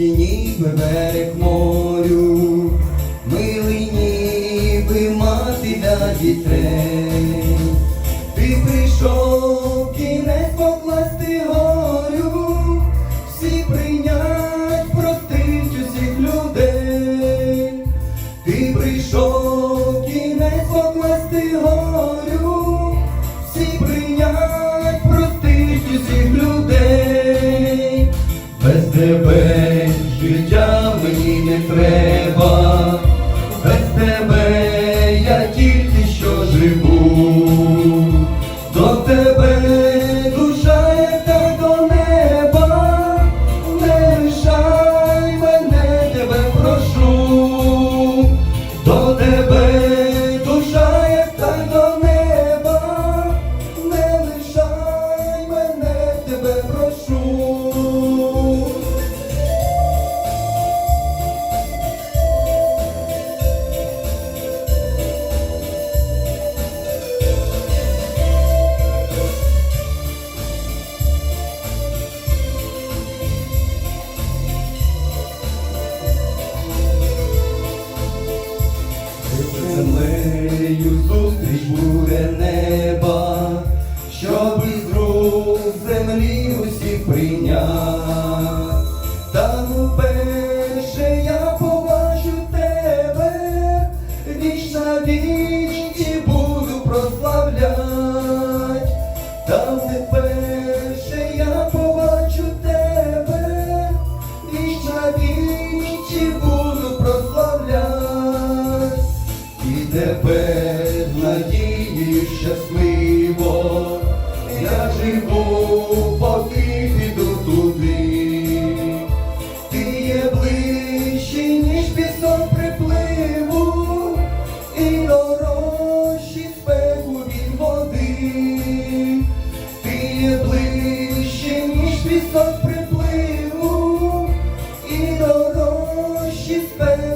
ми берег морю, милий ніби мати для дітей. Ти прийшов кінець покласти горю, всі прийнять, простить усіх людей. Ти прийшов кінець покласти горю, всі прийнять, простить усіх людей. Без тебе життя мені не треба, без тебе я тільки що живу, до тебе Перше я побачу тебе, віч на віч і буду прославлять, там не перше я побачу тебе, віч на віч і буду прославлять, і тепер надії щасливо, я живу. До припливу і дорожчі спеки.